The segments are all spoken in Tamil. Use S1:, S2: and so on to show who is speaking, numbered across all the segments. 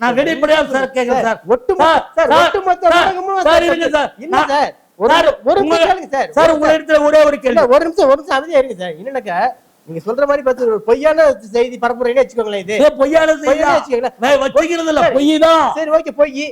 S1: நான் வெளிப்படையா சார் கேக்குறேன் சார்.
S2: ஒட்டுமொத்த
S1: சார்,
S2: ஒட்டுமொத்த ஊடகமும்
S1: இருங்க சார்.
S2: இல்ல சார். ஒரு
S1: சார்,
S2: ஒரு நிமிஷம் சார்.
S1: சார்
S2: ஒரு
S1: உங்க இடத்துல ஒரே கேள்வி.
S2: ஒரு நிமிஷம் ஒரு நிமிஷம் அமைதியா இருங்க சார். என்னன்னாக்கா நீங்க சொல்ற மாதிரி பார்த்து ஒரு பொய்யான செய்தி பரப்புறீங்கன்னு வச்சுக்கோங்களேன் இது.
S1: பொய்யான செய்தி வச்சுக்கிறது இல்ல. பொய் தான்.
S2: சரி ஓகே பொய்.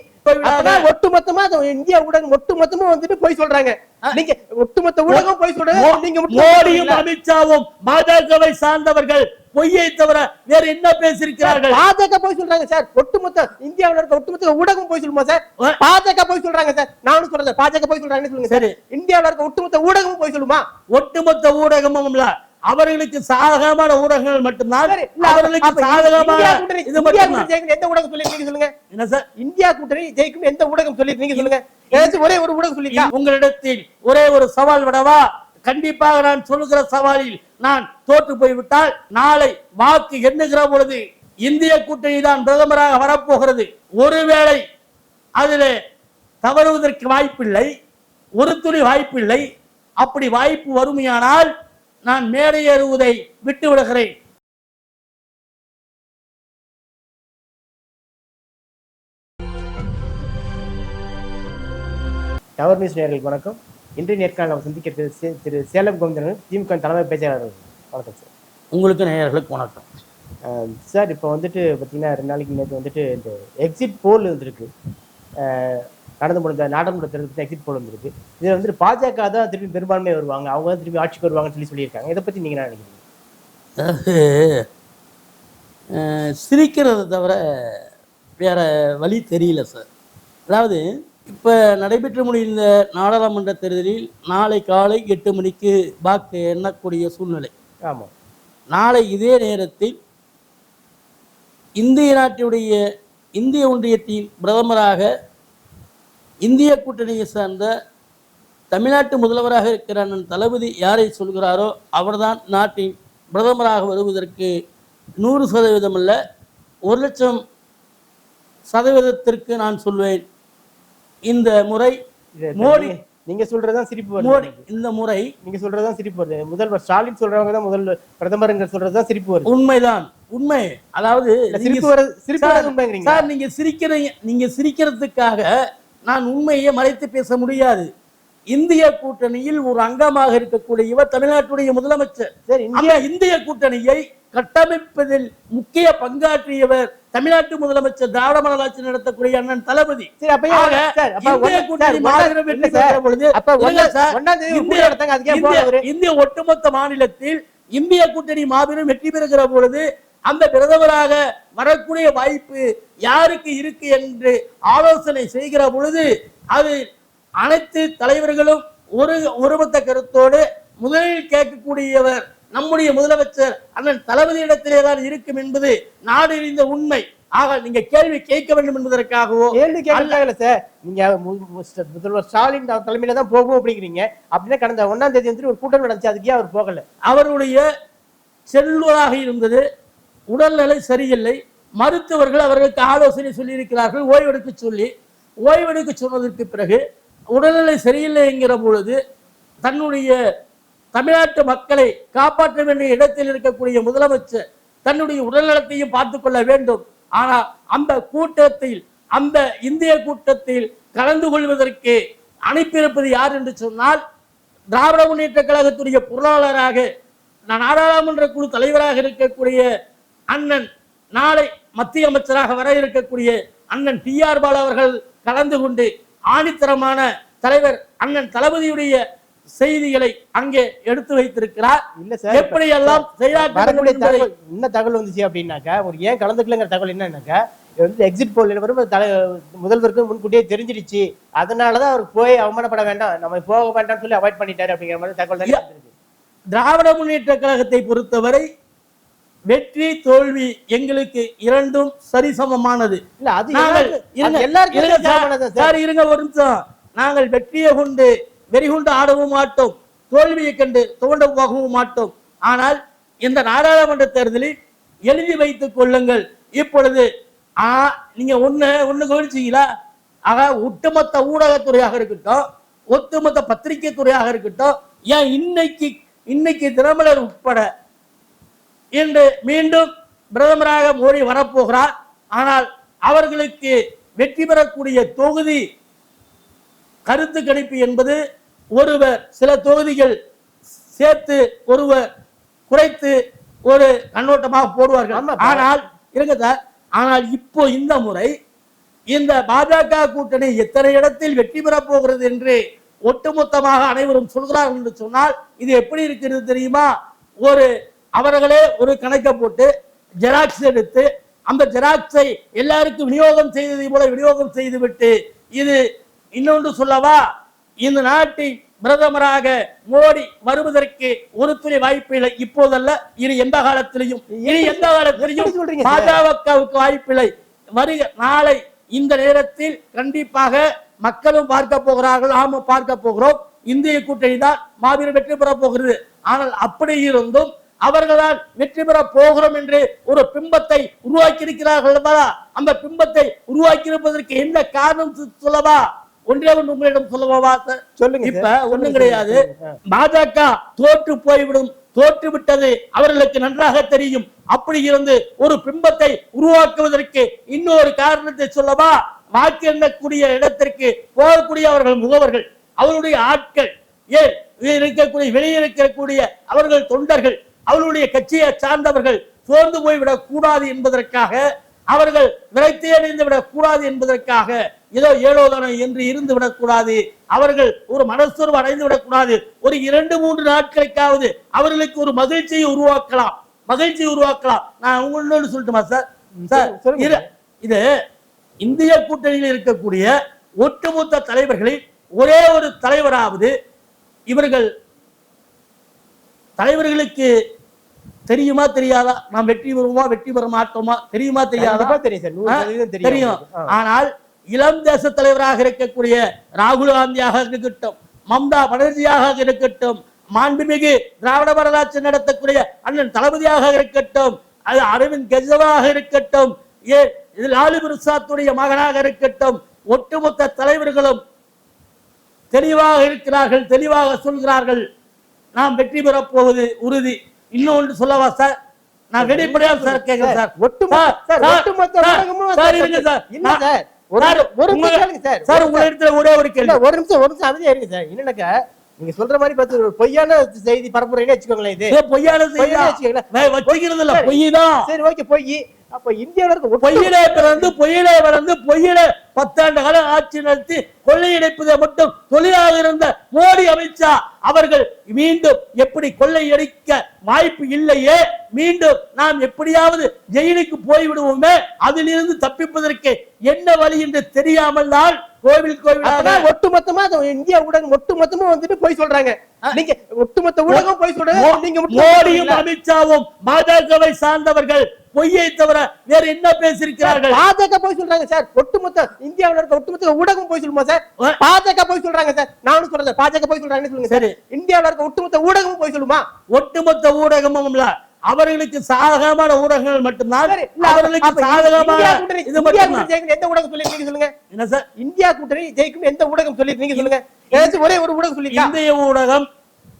S2: ஒட்டுமொத்தமா இந்தியா ஊடகம் ஒட்டுமொத்தமா வந்துட்டு போய் சொல்றாங்க. நீங்க ஒட்டுமொத்த ஊடகம் போய் சொல்றாங்க நீங்க
S1: மோடியும்? அமித்ஷாவும் பாஜகவை சார்ந்தவர்கள் பொய்யை தவிர வேற என்ன பேசியிருக்கிறார்கள்?
S2: பாஜக போய் சொல்றாங்க சார். ஒட்டுமொத்த இந்தியாவுல இருக்க ஒட்டுமொத்த ஊடகம் போய் சொல்லுமா சார். பாஜக போய் சொல்றாங்க சார். நானும் சொல்றேன் பாஜக போய் சொல்றாங்கன்னு சொல்லுங்க சார். இந்தியாவுல இருக்க ஒட்டுமொத்த ஊடகம் போய் சொல்லுமா?
S1: ஒட்டுமொத்த ஊடகமும் இல்ல. அவர்களுக்கு சாதகமான ஊடகங்கள் மட்டும்தான். அவர்களுக்கு சாதகமான இது
S2: எந்த ஊடகம் சொல்லிருக்கீங்க சொல்லுங்க.
S1: என்ன சார்?
S2: இந்தியா கூட்டணி ஜெயிக்கும் எந்த ஊடகம் சொல்லிருக்கீங்க சொல்லுங்க. ஏதாச்சும் ஒரே ஒரு ஊடகம் சொல்லிருக்கா
S1: உங்களிடத்தில் ஒரே ஒரு சவால் விடவா? கண்டிப்பாக நான் சொல்லுகிற சவாலில் நான் தோற்று போய்விட்டால் நாளை வாக்கு எண்ணுகிற பொழுது இந்திய கூட்டணி தான் பிரதமராக வரப்போகிறது. ஒருவேளை அதில் தவறுவதற்கு வாய்ப்பில்லை ஒரு துளி வாய்ப்பில்லை அப்படி வாய்ப்பு வறுமையானால் நான் மேடையேறுவதை விட்டு விடுகிறேன்
S2: டவர் நியூஸ் வணக்கம். இன்றைய நேர்காணல் சந்திக்கிறது திரு சேலம் கோவிந்தன் திமுக தலைமை பேச்சாளர். வணக்கம் சார்.
S1: உங்களுக்கு நேயர்களுக்கு வணக்கம்.
S2: சார் இப்போ வந்துட்டு பார்த்தீங்கன்னா ரெண்டு நாளைக்கு நேற்று வந்துட்டு இந்த எக்ஸிட் போல் வந்திருக்கு. நடந்து முடிந்த நாடாளுமன்ற தேர்தலுக்கு எக்ஸிட் போல் வந்திருக்கு. இதில் வந்துட்டு பாஜக தான் திருப்பி பெரும்பான்மை வருவாங்க. அவங்க தான் திருப்பி ஆட்சிக்கு வருவாங்கன்னு சொல்லி சொல்லியிருக்காங்க. இதை பற்றி நீங்கள் என்ன நினைக்கிறீங்க?
S1: சிரிக்கிறதை தவிர வேற வழி தெரியல சார். அதாவது இப்போ நடைபெற்று முடிந்த நாடாளுமன்ற தேர்தலில் நாளை காலை எட்டு மணிக்கு வாக்கு எண்ணக்கூடிய சூழ்நிலை.
S2: ஆமாம்
S1: நாளை இதே நேரத்தில் இந்திய நாட்டுடைய இந்திய ஒன்றியத்தின் பிரதமராக இந்திய கூட்டணியை சார்ந்த தமிழ்நாட்டு முதல்வராக இருக்கிற அண்ணன் தளபதி யாரை சொல்கிறாரோ அவர்தான் நாட்டின் பிரதமராக வருவதற்கு நூறு சதவீதம் அல்ல ஒரு லட்சம் சதவீதத்திற்கு நான் சொல்வேன். இந்த முறை மோடி
S2: நீங்க- சொல்றதுதான் சிரிப்பு வருது
S1: மோடி. இந்த முறை
S2: நீங்க சொல்றதுதான் சிரிப்பு வருது. முதல்வர் ஸ்டாலின் சொல்றவங்க தான் முதல்வர் பிரதமருங்க சொல்றதுதான் சிரிப்பு வருது.
S1: உண்மைதான். உண்மை. அதாவது
S2: சிரிப்பு சிரிப்பு
S1: சார், நீங்க சிரிக்கிறீங்க நீங்க சிரிக்கிறதுக்காக நான் உண்மையை மறைத்து பேச முடியாது. இந்திய கூட்டணியில் ஒரு அங்கமாக இருக்கக்கூடியவர் தமிழ்நாட்டுடைய முதலமைச்சர்.
S2: இந்திய
S1: கூட்டணியை கட்டமைப்பதில் முக்கிய பங்காற்றியவர் தமிழ்நாட்டு முதலமைச்சர் திராவிட மாடல் ஆட்சி நடத்தக்கூடிய அண்ணன் தளபதி? இந்திய ஒட்டுமொத்த மாநிலத்தில் இந்திய கூட்டணி மாபெரும் வெற்றி பெறுகிற பொழுது அந்த பிரதமராக வரக்கூடிய வாய்ப்பு யாருக்கு இருக்கு என்று ஆலோசனை செய்கிற பொழுது அது அனைத்து தலைவர்களும் ஒரு ஒருமித்த கருத்தோடு முதலில் கேட்கக்கூடியவர் நம்முடைய முதலமைச்சர் அண்ணன் தளபதியிடத்திலே தான் இருக்கும் என்பது நாடு அறிந்த உண்மை. ஆக நீங்க கேள்வி கேட்க வேண்டும் என்பதற்காகவோ
S2: கேள்வி கேட்கல சார். நீங்க முதல்வர் ஸ்டாலின் தலைமையில தான் போகும் அப்படிங்கிறீங்க. அப்படின்னா கடந்த ஒண்ணாம் தேதி வந்து ஒரு கூட்டம் நடந்துச்சு. அதுக்கு அவர் போகல?
S1: அவருடைய செல்வராக இருந்தது. உடல்நிலை சரியில்லை. மருத்துவர்கள் அவர்களுக்கு ஆலோசனை சொல்லியிருக்கிறார்கள். ஓய்வெடுக்க சொல்லி ஓய்வெடுக்க சொன்னதற்கு பிறகு உடல்நிலை சரியில்லை என்கிற பொழுது தன்னுடைய தமிழ்நாட்டு மக்களை காப்பாற்ற வேண்டிய இடத்தில் இருக்கக்கூடிய முதலமைச்சர் தன்னுடைய உடல்நலத்தையும் பார்த்து கொள்ள வேண்டும். ஆனால் அந்த கூட்டத்தில் அந்த இந்திய கூட்டத்தில் கலந்து கொள்வதற்கு அனுப்பியிருப்பது யார் என்று சொன்னால் திராவிட முன்னேற்ற கழகத்துடைய பொருளாளராக நான் நாடாளுமன்ற குழு தலைவராக இருக்கக்கூடிய அண்ணன் நாளை மத்திய அமைச்சராக வர இருக்கக்கூடிய அண்ணன் டி ஆர் பாலா அவர்கள் கலந்து கொண்டு ஆணித்தரமான தலைவர் அண்ணன் தளபதியுடைய செய்திகளை அங்கே எடுத்து வைத்திருக்கிறார்.
S2: இல்ல சார்.
S1: எப்படி எல்லாம்
S2: வரக்கூடிய தகவல் என்ன தகவல் வந்துச்சு அப்படின்னாக்கா ஒரு ஏன் கலந்துக்கலங்கிற தகவல் என்னன்னாக்கா வந்து எக்ஸிட் போல் வரும் தலை முதல்வருக்கு முன்கூட்டியே தெரிஞ்சிடுச்சு. அதனாலதான் அவர் போய் அவமானப்பட வேண்டாம். நம்ம போக வேண்டாம்னு சொல்லி அவாய்ட் பண்ணிட்டாரு அப்படிங்கிற மாதிரி தகவல் தானே.
S1: திராவிட முன்னேற்ற கழகத்தை பொறுத்தவரை வெற்றி தோல்வி எங்களுக்கு இரண்டும் சரிசமமானது.
S2: இல்ல அது எல்லாருக்கும்
S1: இருங்க ஒரு நிமிஷம். நாங்கள் வெற்றியை கொண்டு வெறிகுண்டு ஆடவும் மாட்டோம் தோல்வியை கண்டு துவண்ட போகவும் மாட்டோம். ஆனால் இந்த நாடாளுமன்ற தேர்தலில் எழுதி வைத்துக் கொள்ளுங்கள். இப்பொழுது ஆ நீங்க ஒண்ணு ஒண்ணு கவனிச்சீங்களா? ஆக ஒட்டுமொத்த ஊடகத்துறையாக இருக்கட்டும் ஒட்டுமொத்த பத்திரிகை துறையாக இருக்கட்டும் ஏன் இன்னைக்கு இன்னைக்கு தினமலர் உட்பட இன்று மீண்டும் பிரதமராக மோடி வரப்போகிறார். ஆனால் அவர்களுக்கு வெற்றி பெறக்கூடிய தொகுதி கருத்து கணிப்பு என்பது ஒருவர் சில தொகுதிகள் சேர்த்து ஒருவர் குறைத்து ஒரு கண்ணோட்டமாக போடுவார்கள். ஆனால் இருங்க சார் ஆனால் இப்போ இந்த முறை இந்த பாஜக கூட்டணி எத்தனை இடத்தில் வெற்றி பெறப் போகிறது என்று ஒட்டுமொத்தமாக அனைவரும் சொல்கிறார்கள் என்று சொன்னால் இது எப்படி இருக்கிறது தெரியுமா? ஒரு அவர்களே ஒரு கணக்கை போட்டு ஜெராக்ஸ் எடுத்து அந்த ஜெராக்ஸை எல்லாருக்கும் விநியோகம் செய்ததை போல விநியோகம் செய்துவிட்டு இது இன்னொன்று சொல்லவா? இந்த நாட்டின் பிரதமராக மோடி வருவதற்கு ஒரு துளி வாய்ப்பு இல்லை. இப்போதல்ல இனி எந்த காலத்திலையும் இனி எந்த காலத்திலையும்? பாஜகவுக்கு வாய்ப்பில்லை வருக நாளை இந்த நேரத்தில் கண்டிப்பாக மக்களும் பார்க்க போகிறார்கள் நாமும் பார்க்க போகிறோம். இந்திய கூட்டணி தான் மாபெரும் வெற்றி பெற போகிறது. ஆனால் அப்படி இருந்தும் அவர்களால் வெற்றி பெற போகிறோம் என்று ஒரு பிம்பத்தை உருவாக்கி இருக்கிறார்கள்? அந்த பிம்பத்தை உருவாக்கி இருப்பதற்கு என்ன காரணம் சொல்லவா? ஒன்றே ஒன்று உங்களிடம் சொல்லவா?
S2: சொல்லுங்க
S1: இப்ப. ஒண்ணும் கிடையாது. பாஜக தோற்று போய்விடும் தோற்று விட்டது அவர்களுக்கு நன்றாக தெரியும் அப்படி இருந்து ஒரு பிம்பத்தை உருவாக்குவதற்கு இன்னொரு காரணத்தை சொல்லவா வாக்கு எண்ணக்கூடிய இடத்திற்கு போகக்கூடிய அவர்கள் முகவர்கள் அவருடைய ஆட்கள் ஏன் இருக்கக்கூடிய வெளியே இருக்கக்கூடிய அவர்கள் தொண்டர்கள் அவர்களுடைய கட்சியை சார்ந்தவர்கள் சோர்ந்து போய்விடக் கூடாது என்பதற்காக அவர்கள் விரைத்தே அடைந்து விடக் கூடாது என்பதற்காக ஏதோ ஏழோதனம் என்று இருந்து விடக்கூடாது. அவர்கள் ஒரு மனசோர்வு அடைந்து விடக்கூடாது. ஒரு இரண்டு மூன்று நாட்களுக்காவது அவர்களுக்கு ஒரு மகிழ்ச்சியை உருவாக்கலாம். மகிழ்ச்சியை உருவாக்கலாம். நான் உங்களுக்கு சொல்லட்டுமா சார்? சார் இது இந்திய கூட்டணியில் இருக்கக்கூடிய ஒட்டுமொத்த தலைவர்களில் ஒரே ஒரு தலைவராவது இவர்கள் தலைவர்களுக்கு தெரியுமா தெரியாதா? நாம் வெற்றி பெறுவோமா வெற்றி பெற மாட்டோமா? தெரியுமா தெரியாதா?
S2: தெரியும்
S1: தெரியும். ஆனால் இளம் தேச தலைவராக இருக்கக்கூடிய ராகுல் காந்தியாக இருக்கட்டும் மம்தா பானர்ஜியாக இருக்கட்டும் மாண்புமிகு திராவிட வரலாற்று நடத்தக்கூடிய அண்ணன் தளபதியாக இருக்கட்டும் அது அரவிந்த் கெஜ்ரிவாலாக இருக்கட்டும் ஏ இது லாலு பிரசாத்துடைய மகனாக இருக்கட்டும் ஒட்டுமொத்த தலைவர்களும் தெளிவாக இருக்கிறார்கள் தெளிவாக சொல்கிறார்கள். நாம் வெற்றி பெறப் போவது உறுதி. இன்னொன்று சொல்லவா சார்? நான் வெளிப்படையாக சார் கேட்கிறேன் சார்.
S2: ஒட்டுமொத்த- சார், ஒட்டுமொத்த
S1: சார், இருங்க சார்.
S2: ஒரு ஒரு சார்.
S1: சார் உங்க இடத்துல ஒரே ஒரு கேள்வி.
S2: ஒரு நிமிஷம் ஒரு நிமிஷம் அமைதியா இருங்க சார். என்னன்னாக்கா நீங்க சொல்ற மாதிரி பார்த்து ஒரு பொய்யான செய்தி பரப்புரைன்னு வச்சுக்கோங்களேன் இது.
S1: பொய்யான செய்தி
S2: வச்சுக்கோங்களேன்.
S1: இல்ல. பொய் தான்
S2: சரி ஓகே பொய். அப்ப இந்தியாவுல இருக்க
S1: பொய்யிலே பிறந்து பொய்யிலே வளர்ந்து பொய்யிலே பத்தாண்டு காலம் ஆட்சி நடத்தி கொள்ளையடிப்பதை மட்டும் தொழிலாக இருந்த மோடி அமித்ஷா அவர்கள் மீண்டும் எப்படி கொள்ளையடிக்க வாய்ப்பு இல்லையே? மீண்டும் நாம் எப்படியாவது ஜெயிலுக்கு போய்விடுவோமே? அதிலிருந்து தப்பிப்பதற்கு என்ன வழி என்று தெரியாமல் தான் கோவில்
S2: அப்பதான் ஒட்டுமொத்தமா இந்தியா ஊடகம் ஒட்டுமொத்தமா வந்துட்டு போய் சொல்றாங்க. நீங்க ஒட்டுமொத்த ஊடகம் போய் சொல்றாங்க நீங்க
S1: மோடியும்? அமித்ஷாவும் பாஜகவை சார்ந்தவர்கள் பொய்யை தவிர வேற என்ன பேசியிருக்கிறார்கள்?
S2: பாஜக போய் சொல்றாங்க சார். ஒட்டுமொத்த இந்தியாவுல இருக்க ஒட்டுமொத்த ஊடகம் போய் சொல்லுமா சார். பாஜக போய் சொல்றாங்க சார். நானும் சொல்றேன் பாஜக போய் சொல்றாங்கன்னு சொல்லுங்க சார். இந்தியாவுல இருக்க ஒட்டுமொத்த ஊடகம் போய் சொல்லுமா?
S1: ஒட்டுமொத்த ஊடகமும் இல்ல. அவர்களுக்கு சாதகமான ஊடகங்கள் மட்டும்தான் அவர்களுக்கு சாதகமான இது
S2: எந்த ஊடகம் சொல்லிருக்கீங்க சொல்லுங்க?
S1: என்ன சார்?
S2: இந்தியா கூட்டணி ஜெயிக்கும் எந்த ஊடகம் சொல்லிருக்கீங்க சொல்லுங்க. ஏதாச்சும் ஒரே ஒரு ஊடகம் சொல்லிருக்கா
S1: இந்திய ஊடகம்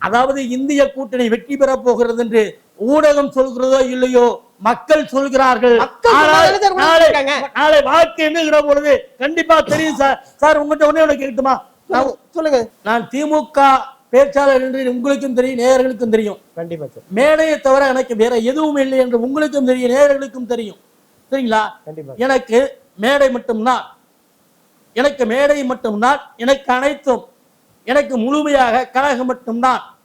S1: அதாவது இந்திய கூட்டணி வெற்றி பெறப் போகிறது என்று ஊடகம் சொல்கிறதோ இல்லையோ மக்கள் சொல்கிறார்கள். நாளை வாக்கு எண்ணுகிற பொழுது கண்டிப்பா தெரியும் சார். சார் உங்கள்கிட்ட ஒண்ணே ஒண்ணு கேட்கட்டுமா? நான்
S2: சொல்லுங்க.
S1: நான் திமுக பேச்சாளர் என்று உங்களுக்கும் தெரியும் நேயர்களுக்கும் தெரியும்.
S2: கண்டிப்பா சார்.
S1: மேடையை தவிர எனக்கு வேற எதுவும் இல்லை என்று உங்களுக்கும் தெரியும் நேயர்களுக்கும் தெரியும். சரிங்களா? எனக்கு மேடை மட்டும்தான். எனக்கு மேடை மட்டும்தான். எனக்கு அனைத்தும். எனக்கு முழுமையாக கழகம் மட்டும்தான்.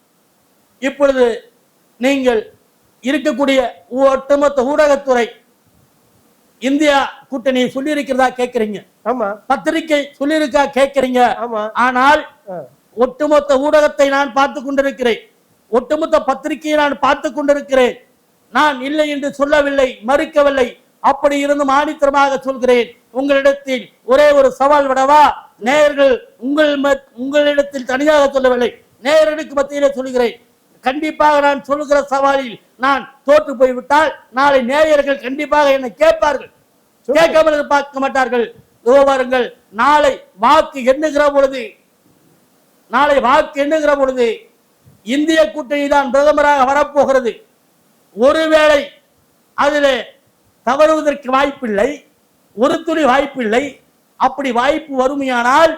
S1: இப்பொழுது நீங்கள் இருக்கக்கூடிய ஒட்டுமொத்த ஊடகத்துறை இந்தியா கூட்டணி சொல்லியிருக்கிறதா கேட்கறீங்க?
S2: ஆமா.
S1: பத்திரிகை சொல்லியிருக்கா கேட்கறீங்க?
S2: ஆமா.
S1: ஆனால். ஒட்டுமொத்த ஊடகத்தை நான் பார்த்து கொண்டிருக்கிறேன். ஒட்டுமொத்த பத்திரிகையை நான் பார்த்து கொண்டிருக்கிறேன். நான் இல்லை என்று சொல்லவில்லை மறுக்கவில்லை. அப்படி இருந்தும் ஆணித்தரமாக சொல்கிறேன் உங்களிடத்தில் ஒரே ஒரு சவால் விடவா? நேயர்கள் உங்கள் உங்களிடத்தில் தனியாக சொல்லவில்லை நேயர்களுக்கு மத்தியிலே சொல்கிறேன். கண்டிப்பாக நான் சொல்லுகிற சவாலில் நான் தோற்று போய்விட்டால் நாளை நேயர்கள் கண்டிப்பாக என்னை கேட்பார்கள். கேட்காமல் பார்க்க மாட்டார்கள். இதோ பாருங்கள் நாளை வாக்கு எண்ணுகிற பொழுது நாளை வாக்கு எண்ணுகிற பொழுது இந்திய கூட்டணி தான் பிரதமராக வரப்போகிறது. ஒருவேளை அதில் தவறுவதற்கு வாய்ப்பில்லை ஒரு துளி வாய்ப்பில்லை அப்படி வாய்ப்பு வறுமையானால்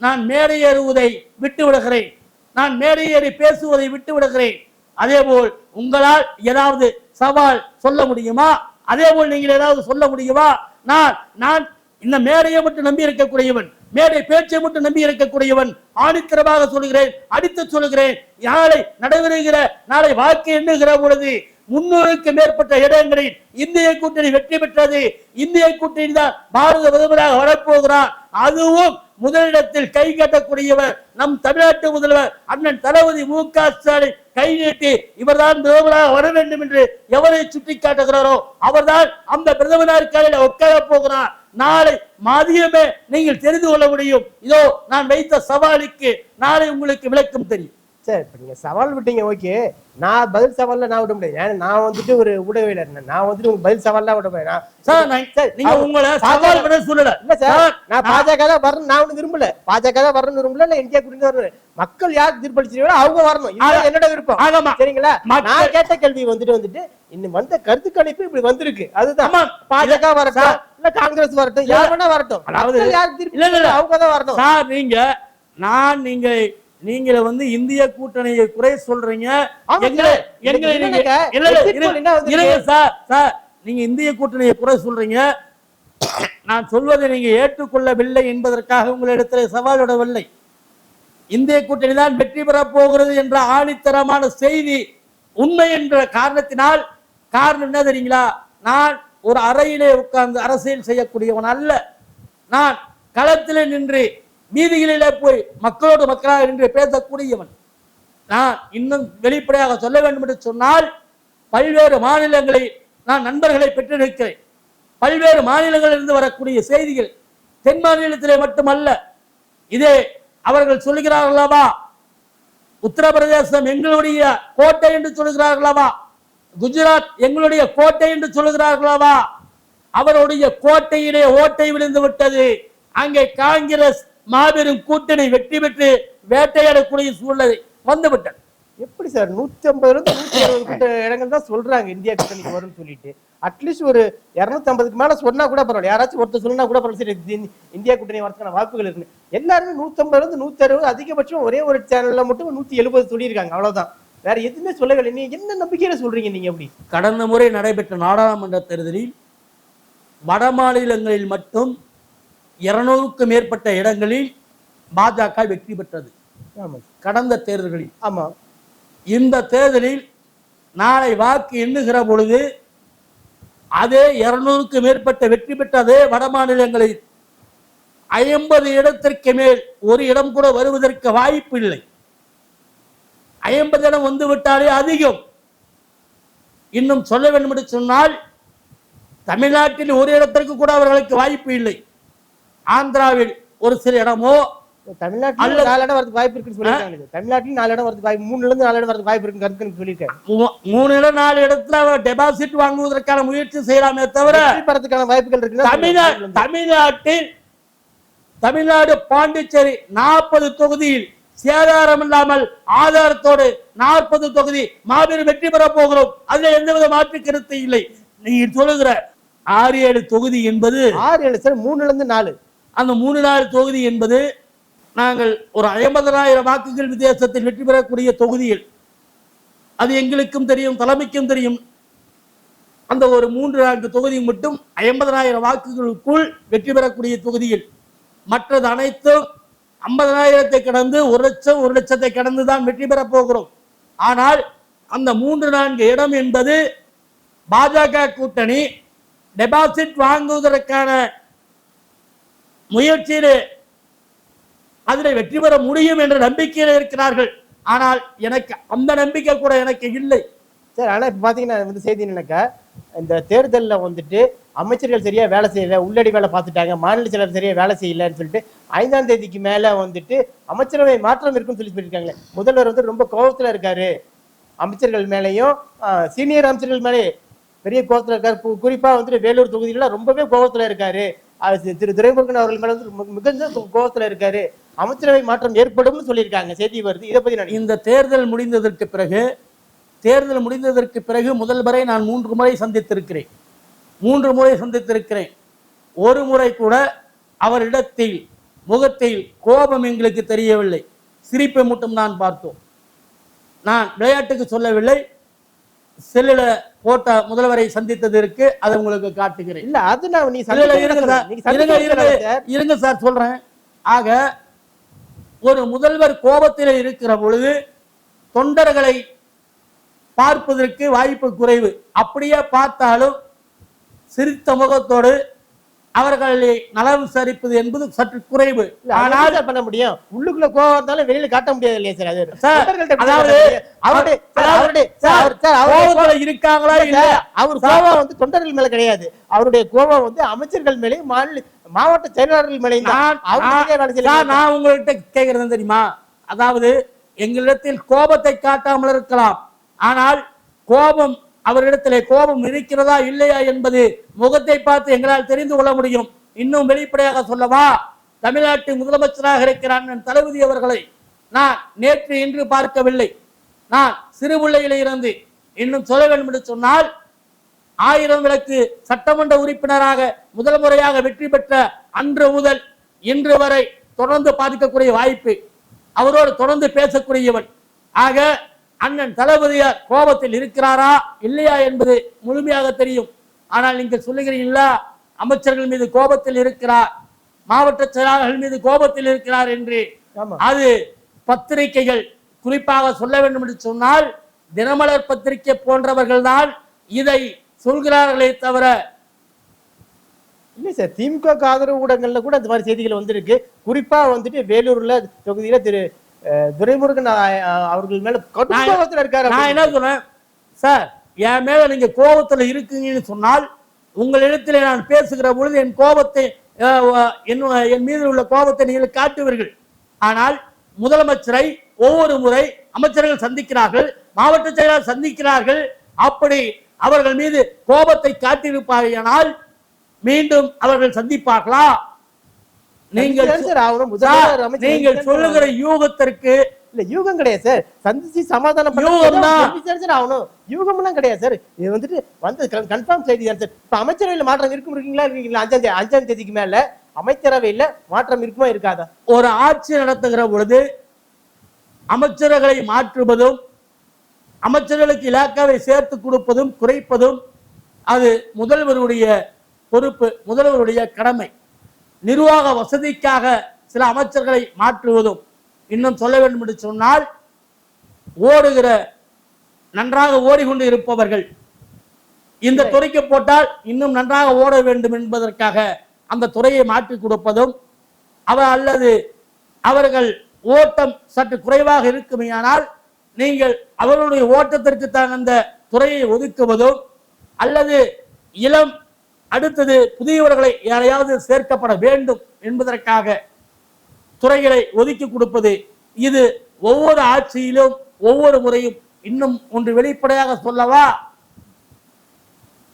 S1: நான் மேடையேறுவதை விட்டு விடுகிறேன் நான் மேடையேறி பேசுவதை விட்டு விடுகிறேன் அதேபோல் உங்களால் ஏதாவது சவால் சொல்ல முடியுமா? அதேபோல் நீங்கள் ஏதாவது சொல்ல முடியுமா? நான் நான் இந்த மேடையை மட்டும் நம்பி இருக்கக்கூடியவன் மேடை பேச்சை மட்டும் நம்பி இருக்கக்கூடியவன் ஆணித்தரமாக சொல்கிறேன் அடித்து சொல்கிறேன். நாளை நடைபெறுகிற நாளை வாக்கு எண்ணுகிற பொழுது முன்னூறுக்கு மேற்பட்ட இடங்களில் இந்திய கூட்டணி வெற்றி பெற்றது. இந்திய கூட்டணி தான் பாரத பிரதமராக வரப்போகிறார். அதுவும் முதலிடத்தில் கை கட்டக்கூடியவர் நம் தமிழ்நாட்டு முதல்வர் அண்ணன் தளபதி மு க ஸ்டாலின் கை நீட்டி இவர்தான் பிரதமராக வர வேண்டும் என்று எவரை சுட்டி காட்டுகிறாரோ அவர்தான் அந்த பிரதமராக உட்கார போகிறார். நாளை மதியமே நீங்கள் தெரிந்து கொள்ள முடியும். இதோ நான் வைத்த சவாலுக்கு நாளை உங்களுக்கு விளக்கம் தெரியும்.
S2: சார் இப்போ நீங்க சவால் விட்டீங்க ஓகே. நான் பதில் சவால்ல நான் விட முடியாது. ஏன்னா நான் வந்துட்டு ஒரு ஊடகவியலர் நான் வந்துட்டு உங்க பதில் சவால்லாம் விட முடியாது. நான்
S1: சார் நான்
S2: சார்,
S1: நீங்க
S2: அவர்
S1: உங்களை சவால் விட சொல்லல.
S2: இல்ல சார் நான் பாஜக தான் வரணும். நான் ஒண்ணு விரும்பல. பாஜக தான் வரணும் விரும்பல இல்ல இந்தியா தான் வரணும். மக்கள் யார் தீர்ப்பளிச்சிருக்கோ அவங்க வரணும். என்னோட விருப்பம்.
S1: ஆகமா
S2: சரிங்களா? நான் கேட்ட கேள்வி வந்துட்டு வந்துட்டு இன்னும் வந்த கருத்து கணிப்பு இப்படி வந்திருக்கு. அதுதான். பாஜக வரட்டும். இல்ல காங்கிரஸ் வரட்டும். யார் வேணா வரட்டும்.
S1: அதாவது-
S2: யார். தீர்ப்பு அவங்க தான் வரணும்.
S1: சார் நீங்க நான் நீங்க நீங்க வந்து இந்திய கூட்டணியை குறை சொல்றீங்க. நீங்க இந்திய கூட்டணியை குறை சொல்றீங்க. நான் சொல்வதை நீங்க ஏற்றுக்கொள்ளவில்லை என்பதற்காக உங்களிடத்தில் சவால் விடவில்லை. இந்திய கூட்டணி தான் வெற்றி பெறப் போகிறது என்ற ஆணித்தரமான செய்தி உண்மை என்ற காரணத்தினால் காரணம் என்ன தெரியுங்களா? நான் ஒரு அறையிலே உட்கார்ந்து அரசியல் செய்யக்கூடியவன் அல்ல. நான் களத்திலே நின்று வீதிகளிலே போய் மக்களோடு மக்களாக நின்று பேசக்கூடியவன். நான் இன்னும் வெளிப்படையாக சொல்ல வேண்டும் என்று சொன்னால் பல்வேறு மாநிலங்களில் நான் நண்பர்களை பெற்றிருக்கிறேன். பல்வேறு மாநிலங்களிலிருந்து வரக்கூடிய செய்திகள் தென் மாநிலத்திலே மட்டுமல்ல இதே அவர்கள் சொல்லுகிறார்களாவா உத்தரப்பிரதேசம் எங்களுடைய கோட்டை என்று சொல்லுகிறார்களாவா குஜராத் எங்களுடைய கோட்டை என்று சொல்லுகிறார்களாவா அவருடைய கோட்டையிலே ஓட்டை விழுந்து விட்டது. அங்கே காங்கிரஸ் மாபெரும் கூட்டணி வெற்றி பெற்று வேட்டையாடக்கூடிய சூழ்நிலை வந்துவிட்டது.
S2: எப்படி சார்? நூத்தி ஐம்பதுல இருந்து நூத்தி அறுபது கிட்ட இடங்கள் தான் சொல்றாங்க. இந்தியா கூட்டணிக்கு வரும்னு சொல்லிட்டு. அட்லீஸ்ட் ஒரு இருநூத்தி ஐம்பதுக்கு மேல சொன்னா கூட பரவாயில்ல. யாராச்சும் ஒருத்தர் சொன்னா கூட பரவாயில்ல. சரி இந்தியா கூட்டணி வரதுக்கான வாய்ப்புகள் இருக்கு எல்லாருமே நூத்தி ஐம்பதுல இருந்து நூத்தி அறுபது அதிகபட்சம் ஒரே ஒரு சேனல்ல மட்டும் நூத்தி எழுபது சொல்லியிருக்காங்க. அவ்வளவுதான். வேற எதுவுமே சொல்லவில்லை நீங்க என்ன நம்பிக்கையில சொல்றீங்க நீங்க எப்படி?
S1: கடந்த முறை நடைபெற்ற நாடாளுமன்ற தேர்தலில் வட மாநிலங்களில் மட்டும் இருநூறுக்கும் மேற்பட்ட இடங்களில் பாஜக வெற்றி பெற்றது. கடந்த தேர்தல்களில்.
S2: ஆமா.
S1: இந்த தேர்தலில் நாளை வாக்கு எண்ணுகிற பொழுது அதே இருநூறுக்கு மேற்பட்ட வெற்றி பெற்ற அதே வட மாநிலங்களில் ஐம்பது இடத்திற்கு மேல் ஒரு இடம் கூட வருவதற்கு வாய்ப்பு இல்லை. ஐம்பது இடம் வந்து விட்டாலே அதிகம். இன்னும் சொல்ல வேண்டும் என்று சொன்னால் தமிழ்நாட்டில் ஒரு இடத்திற்கு கூட அவர்களுக்கு வாய்ப்பு இல்லை. ஆந்திராவில் ஒரு சில இடமோ
S2: தமிழ்நாட்டுல நாலு இடம் வரதுக்கு வாய்ப்பு இருக்குன்னு சொல்லியிருக்காங்க. தமிழ்நாட்டில் நாலு இடம் வரதுக்கு வாய்ப்பு மூணுல இருந்து நாலு இடம் வரதுக்கு வாய்ப்பு இருக்குன்னு கருத்து கணிப்பு சொல்லியிருக்காங்க
S1: மூ- மூணு இடம் நாலு இடத்துல டெபாசிட் வாங்குவதற்கான முயற்சி செய்யலாமே தவிர
S2: பெறதுக்கான வாய்ப்புகள்
S1: தமிழ்நாட்டில் தமிழ்நாடு பாண்டிச்சேரி நாற்பது தொகுதியில் சேதாரம் இல்லாமல் ஆதாரத்தோடு நாற்பது தொகுதி மாபெரும் வெற்றி பெற போகிறோம். அதுல எந்தவித மாற்று கருத்து இல்லை. நீங்க சொல்லுகிற ஆறு ஏழு தொகுதி என்பது
S2: ஆறு ஏழு சார் மூணுல இருந்து நாலு.
S1: அந்த மூணு தொகுதி என்பது நாங்கள் ஒரு ஐம்பதனாயிரம் வாக்குகள் வித்தியாசத்தில் வெற்றி பெறக்கூடிய தொகுதியில். அது எங்களுக்கும் தெரியும் தலைமைக்கும் தெரியும். அந்த ஒரு மூன்று நான்கு தொகுதி மட்டும் ஐம்பதனாயிரம் வாக்குகளுக்குள் வெற்றி பெறக்கூடிய தொகுதியில். மற்றது அனைத்தும் ஐம்பதனாயிரத்தை கடந்து ஒரு லட்சம் ஒரு லட்சத்தை கடந்து தான் வெற்றி பெறப் போகிறோம். ஆனால் அந்த மூன்று நான்கு இடம் என்பது பாஜக கூட்டணி டெபாசிட் வாங்குவதற்கான முயற்சியிலே அதில் வெற்றி பெற முடியும் என்ற நம்பிக்கையில் இருக்கிறார்கள். ஆனால் எனக்கு அந்த நம்பிக்கை கூட எனக்கு இல்லை.
S2: சார் ஆனால் இப்போ பார்த்தீங்கன்னா வந்து செய்தி என்னக்கா இந்த தேர்தலில் வந்துட்டு அமைச்சர்கள் சரியாக வேலை செய்யலை உள்ளடி வேலை பார்த்துட்டாங்க மாநில செயலர் சரியாக வேலை செய்யலைன்னு சொல்லிட்டு ஐந்தாம் தேதிக்கு மேலே வந்துட்டு அமைச்சரவை மாற்றம் இருக்குன்னு சொல்லி சொல்லியிருக்காங்களே. முதல்வர் வந்து ரொம்ப கோபத்தில் இருக்காரு. அமைச்சர்கள் மேலேயும் சீனியர் அமைச்சர்கள் மேலே பெரிய கோபத்தில் இருக்காரு. கு- வந்துட்டு வேலூர் தொகுதியில் ரொம்பவே கோபத்தில் இருக்காரு. திரு துரைமுருகன் அவர்கள் மேல வந்து மிகுந்த கோபத்துல இருக்காரு. அமைச்சரவை மாற்றம் ஏற்படும் சொல்லியிருக்காங்க. செய்தி வருது. இதை பத்தி நான்
S1: இந்த தேர்தல் முடிந்ததற்கு பிறகு தேர்தல் முடிந்ததற்கு பிறகு முதல்வரை நான் மூன்று முறை சந்தித்திருக்கிறேன். மூன்று முறை சந்தித்திருக்கிறேன். ஒரு முறை கூட அவரிடத்தில் முகத்தில் கோபம் எங்களுக்கு தெரியவில்லை. சிரிப்பை மட்டும் நான் பார்த்தோம். நான் விளையாட்டுக்கு சொல்லவில்லை. செல்லுல போட்ட முதல்வரை சந்தித்ததற்கு அதை உங்களுக்கு காட்டுகிறேன்.
S2: இல்ல அது நான் நீ
S1: இருங்க இருங்க, இருங்க
S2: சார்
S1: சொல்றேன். ஆக ஒரு முதல்வர் கோபத்தில் இருக்கிற பொழுது தொண்டர்களை பார்ப்பதற்கு வாய்ப்பு குறைவு. அப்படியே பார்த்தாலும் சிரித்த முகத்தோடு அவர்களை நலம் விசாரிப்பது என்பது சற்று குறைவு. ஆனால்
S2: பண்ண முடியும். உள்ளுக்குள்ள கோவம் இருந்தாலும் வெளியில காட்ட முடியாது இல்லையா சார் அது.
S1: சார், அதாவது-?
S2: அவருடைய அவருடைய சார், அவர்
S1: இருக்காங்களா
S2: இல்ல, அவர் கோபம் வந்து தொண்டர்கள் மேல கிடையாது. அவருடைய கோபம் வந்து அமைச்சர்கள் மேலேயும் மாநில மாவட்ட செயலாளர்கள் மேலேயும் தான்.
S1: நான் உங்கள்கிட்ட கேட்கறது தெரியுமா? அதாவது எங்களிடத்தில் கோபத்தை காட்டாமல் இருக்கலாம். ஆனால் கோபம் அவரிடத்திலே கோபம் இருக்கிறதா இல்லையா என்பது முகத்தை பார்த்து எங்களால் தெரிந்து கொள்ள முடியும். இன்னும் வெளிப்படையாக சொல்லவா? தமிழ்நாட்டு முதலமைச்சராக இருக்கிற அண்ணன் தளபதி அவர்களை நான் நேற்று இன்று பார்க்கவில்லை. நான் சிறுபிள்ளையில இருந்து இன்னும் சொல்ல வேண்டும் என்று சொன்னால் ஆயிரம் விளக்கு சட்டமன்ற உறுப்பினராக முதல் முறையாக வெற்றி பெற்ற அன்று முதல் இன்று வரை தொடர்ந்து பாதிக்கக்கூடிய வாய்ப்பு அவரோடு தொடர்ந்து பேசக்கூடியவன். ஆக அண்ணன் தளபதியார் கோபத்தில் இருக்கிறாரா? இல்லையா என்பது முழுமையாக தெரியும். ஆனால் நீங்கள் சொல்லுகிறீங்களா அமைச்சர்கள் மீது கோபத்தில் இருக்கிறார் மாவட்ட செயலாளர்கள் மீது கோபத்தில் இருக்கிறார் என்று. அது பத்திரிகைகள் குறிப்பாக சொல்ல வேண்டும் என்று சொன்னால் தினமலர் பத்திரிகை போன்றவர்கள் தான் இதை சொல்கிறார்களே தவிர
S2: இல்ல சார் திமுக ஆதரவு ஊடகங்கள்ல கூட இந்த மாதிரி செய்திகள் வந்திருக்கு. குறிப்பா வந்துட்டு வேலூர்ல தொகுதியில திரு துரைமுருகன் அவர்கள் மேல கோபத்துல இருக்காரு
S1: நான் என்ன சொல்றேன்? சார் என் மேல நீங்க கோபத்துல இருக்கீங்கன்னு சொன்னால் உங்களிடத்தில் நான் பேசுகிற பொழுது என் கோபத்தை என் மீது உள்ள கோபத்தை நீங்கள் காட்டுவீர்கள். ஆனால் முதலமைச்சரை ஒவ்வொரு முறை அமைச்சர்கள் சந்திக்கிறார்கள் மாவட்ட செயலாளர் சந்திக்கிறார்கள். அப்படி அவர்கள் மீது கோபத்தை காட்டியிருப்பார்கள் மீண்டும் அவர்கள் சந்திப்பார்களா? நீங்கள் நீங்கள் சொல்லுகிற யூகத்திற்கு
S2: இல்ல யூகம் கிடையாது சார். சந்திச்சு சமாதானம்
S1: யூகம்
S2: ஆகணும் யூகம் எல்லாம் கிடையாது சார். இது வந்துட்டு வந்து கன்ஃபார்ம் செய்தி தான் சார்? இப்ப அமைச்சரவையில மாற்றம் இருக்கும் இருக்கீங்களா? இருக்கீங்களா? அஞ்சாம் தேதி அஞ்சாம் தேதிக்கு மேல அமைச்சரவையில மாற்றம் இருக்குமா இருக்காதா?
S1: ஒரு ஆட்சி நடத்துகிற பொழுது அமைச்சர்களை மாற்றுவதும் அமைச்சர்களுக்கு இலாக்காவை சேர்த்து கொடுப்பதும் குறைப்பதும் அது முதல்வருடைய பொறுப்பு முதல்வருடைய கடமை. நிர்வாக வசதிக்காக சில அமைச்சர்களை மாற்றுவதும் இன்னும் சொல்ல வேண்டும் என்று சொன்னால் ஓடுகிற நன்றாக ஓடிக்கொண்டு இருப்பவர்கள் இந்த துறைக்கு போட்டால் இன்னும் நன்றாக ஓட வேண்டும் என்பதற்காக அந்த துறையை மாற்றி கொடுப்பதும் அவர் அல்லது அவர்கள் ஓட்டம் சற்று குறைவாக இருக்குமேயானால் நீங்கள் அவர்களுடைய ஓட்டத்திற்கு தகுந்த துறையை ஒதுக்குவதும் அல்லது இளம் அடுத்தது புதியவர்களை யாரையாவது சேர்க்கப்பட வேண்டும் என்பதற்காக துறைகளை ஒதுக்கி கொடுப்பது இது ஒவ்வொரு ஆட்சியிலும் ஒவ்வொரு முறையும் இன்னும் ஒன்று வெளிப்படையாக சொல்லவா?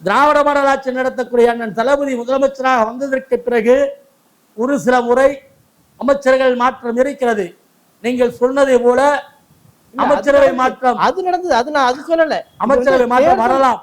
S1: திராவிட மாடல் ஆட்சி நடத்தக்கூடிய அண்ணன் தளபதி முதலமைச்சராக வந்ததற்கு பிறகு ஒரு சில முறை அமைச்சர்கள் மாற்றம் இருக்கிறது. நீங்கள் சொன்னதை போல அமைச்சரவை மாற்றம்.
S2: அது நடந்தது அது நான் அது சொல்லல.
S1: அமைச்சரவை மாற்றம் வரலாம்.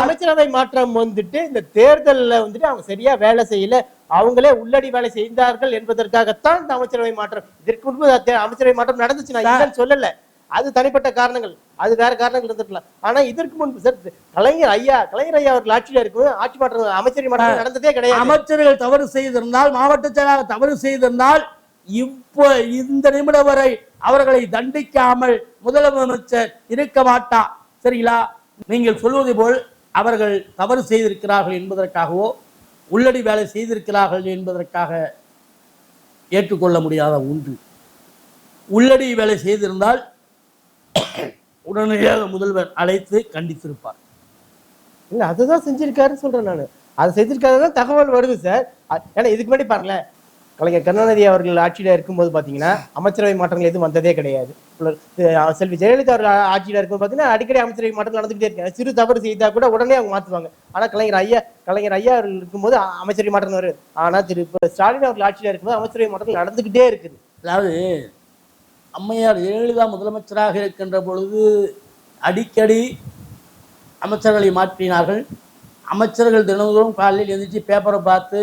S2: அமைச்சரவை மாற்றம் வந்துட்டு இந்த தேர்தல்ல வந்துட்டு அவங்க சரியா வேலை செய்யல. அவங்களே உள்ளடி வேலை செய்தார்கள் என்பதற்காகத்தான் இந்த அமைச்சரவை மாற்றம். இதற்கு முன்பு அமைச்சரவை மாற்றம் நடந்துச்சு. நான் இல்லைன்னு சொல்லல. அது தனிப்பட்ட காரணங்கள். அது வேற காரணங்கள் இருந்திருக்கலாம். ஆனா இதற்கு முன்பு சார் கலைஞர் ஐயா கலைஞர் ஐயா அவர்கள் ஆட்சியில இருக்கும் ஆட்சி மாற்றம் அமைச்சரவை மாற்றம் நடந்ததே கிடையாது.
S1: அமைச்சர்கள் தவறு செய்திருந்தால் மாவட்ட செயலாளர் தவறு செய்திருந்தால் இப்போ இந்த நிமிடம் வரை அவர்களை தண்டிக்காமல் முதலமைச்சர் இருக்க மாட்டார். சரிங்களா? நீங்கள் சொல்வது போல் அவர்கள் தவறு செய்திருக்கிறார்கள் என்பதற்காகவோ உள்ளடி வேலை செய்திருக்கிறார்கள் என்பதற்காக ஏற்றுக்கொள்ள முடியாத ஒன்று. உள்ளடி வேலை செய்திருந்தால் உடனடியாக முதல்வர் அழைத்து கண்டித்திருப்பார்.
S2: இல்லை அதுதான் செஞ்சிருக்காருன்னு சொல்றேன் நான். அதை செஞ்சிருக்காரு தான் தகவல் வருது சார். ஏன்னா இதுக்கு முன்னாடி பாருங்களேன் கலைஞர் கருணாநிதி அவர்கள் ஆட்சியில இருக்கும்போது பார்த்தீங்கன்னா அமைச்சரவை மாற்றங்கள் எதுவும் வந்ததே கிடையாது. செல்வி ஜெயலலிதா அவர்கள் ஆட்சியில் ஆட்சியில இருக்கும்போது பார்த்தீங்கன்னா அடிக்கடி அமைச்சரவை மாற்றங்கள் நடந்துகிட்டே இருக்காங்க சிறு தவறு செய்தால் கூட உடனே அவங்க மாற்றுவாங்க ஆனால் கலைஞர் ஐயா கலைஞர் ஐயா அவர்கள் இருக்கும்போது அமைச்சரவை மாற்றம் வருது. ஆனால் திரு ஸ்டாலின் அவர்கள் ஆட்சியில இருக்கும்போது அமைச்சரவை மாற்றங்கள் நடந்துகிட்டே இருக்குது.
S1: அதாவது அம்மையார் ஜெயலலிதா முதலமைச்சராக இருக்கின்ற பொழுது அடிக்கடி அமைச்சர்களை மாற்றினார்கள். அமைச்சர்கள் தினந்தோறும் காலையில் எழுந்திரிச்சு பேப்பரை பார்த்து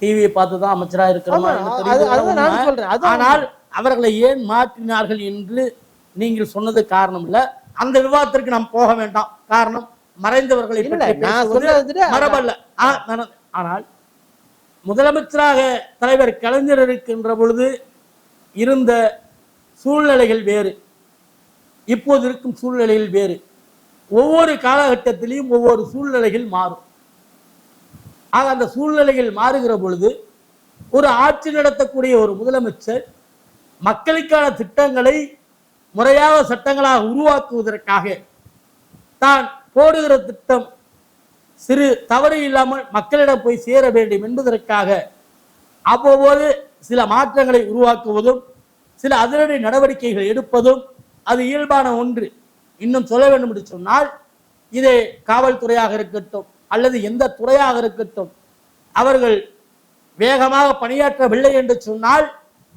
S1: டிவியை பார்த்து தான் அமைச்சராக இருக்கிற மாதிரி ஆனால் அவர்களை ஏன் மாற்றினார்கள் என்று நீங்கள் சொன்னது காரணம் இல்ல. அந்த விவாதத்திற்கு நாம் போக வேண்டாம். காரணம் மறைந்தவர்களை மரபல்ல. ஆனால் முதலமைச்சராக தலைவர் கலைஞர் இருக்கின்ற பொழுது இருந்த சூழ்நிலைகள் வேறு. இப்போது இருக்கும் சூழ்நிலைகள் வேறு. ஒவ்வொரு காலகட்டத்திலையும் ஒவ்வொரு சூழ்நிலைகள் மாறும். ஆக அந்த சூழ்நிலைகள் மாறுகிற பொழுது ஒரு ஆட்சி நடத்தக்கூடிய ஒரு முதலமைச்சர் மக்களுக்கான திட்டங்களை முறையாக சட்டங்களாக உருவாக்குவதற்காக தான் போடுகிற திட்டம் சிறு தவறு இல்லாமல் மக்களிடம் போய் சேர வேண்டும் என்பதற்காக அவ்வப்போது சில மாற்றங்களை உருவாக்குவதும் சில அதிரடி நடவடிக்கைகள் எடுப்பதும் அது இயல்பான ஒன்று. இன்னும் சொல்ல வேண்டும் என்று சொன்னால் இதே காவல்துறையாக இருக்கட்டும் அல்லது எந்த துறையாக இருக்கட்டும் அவர்கள் வேகமாக பணியாற்றவில்லை என்று சொன்னால்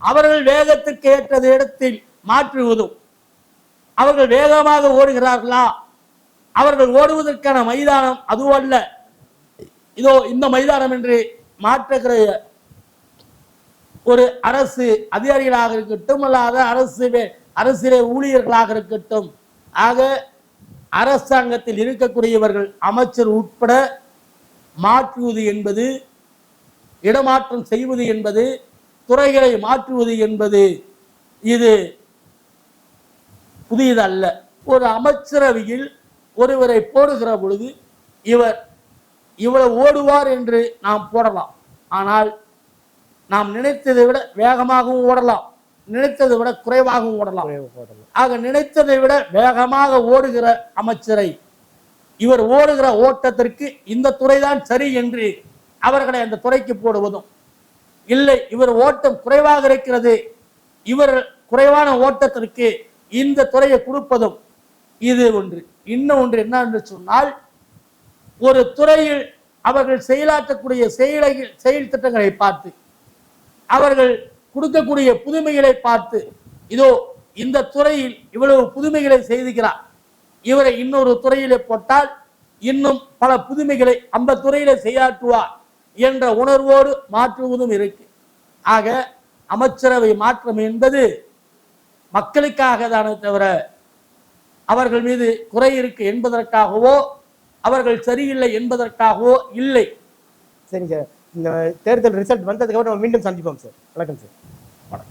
S1: அவர்கள் வேகத்துக்கு ஏற்றது இடத்தில் மாற்றுவதும் அவர்கள் வேகமாக ஓடுகிறார்களா? அவர்கள் ஓடுவதற்கான மைதானம் அதுவல்ல. இதோ இந்த மைதானம் என்று மாற்றுகிற ஒரு அரசு அதிகாரிகளாக இருக்கட்டும் அல்லாத அரசு அரசிலே ஊழியர்களாக இருக்கட்டும். ஆக அரசாங்கத்தில் இருக்கக்கூடியவர்கள் அமைச்சர் உட்பட மாற்றுவது என்பது இடமாற்றம் செய்வது என்பது துறைகளை மாற்றுவது என்பது இது புதியதல்ல. ஒரு அமைச்சரவையில் ஒருவரை போடுகிற பொழுது இவர் இவ்வளவு ஓடுவார் என்று நாம் போடலாம். ஆனால் நாம் நினைத்ததை விட வேகமாகவும் ஓடலாம். நினைத்ததை விட குறைவாகவும் ஓடலாம். ஆக நினைத்ததை விட வேகமாக ஓடுகிற அமைச்சரை இவர் ஓடுகிற ஓட்டத்திற்கு இந்த துறைதான் சரி என்று அவர்களை அந்த துறைக்கு போடுவதும் இல்லை இவர் ஓட்டம் குறைவாக இருக்கிறது இவர் குறைவான ஓட்டத்திற்கு இந்த துறையை கொடுப்பதும் இது ஒன்று இன்னும் ஒன்று என்ன என்று சொன்னால் ஒரு துறையில் அவர்கள் செயலாற்றக்கூடிய செயலை செயல் திட்டங்களை பார்த்து அவர்கள் கொடுக்கக்கூடிய புதுமைகளை பார்த்து இதோ இந்த துறையில் இவ்வளவு புதுமைகளை செய்துகிறார் இவரை இன்னொரு துறையிலே போட்டால் இன்னும் பல புதுமைகளை அந்த துறையிலே செய்யாற்றுவார் என்ற உணர்வோடு மாற்றுவதும் இருக்கு. ஆக அமைச்சரவை மாற்றம் என்பது மக்களுக்காக தானே தவிர அவர்கள் மீது குறை இருக்கு என்பதற்காகவோ அவர்கள் சரியில்லை என்பதற்காகவோ இல்லை.
S2: சரிங்க சார். இந்த தேர்தல் ரிசல்ட் வந்ததுக்கப்புறம் நம்ம மீண்டும் சந்திப்போம் சார். வணக்கம் சார்.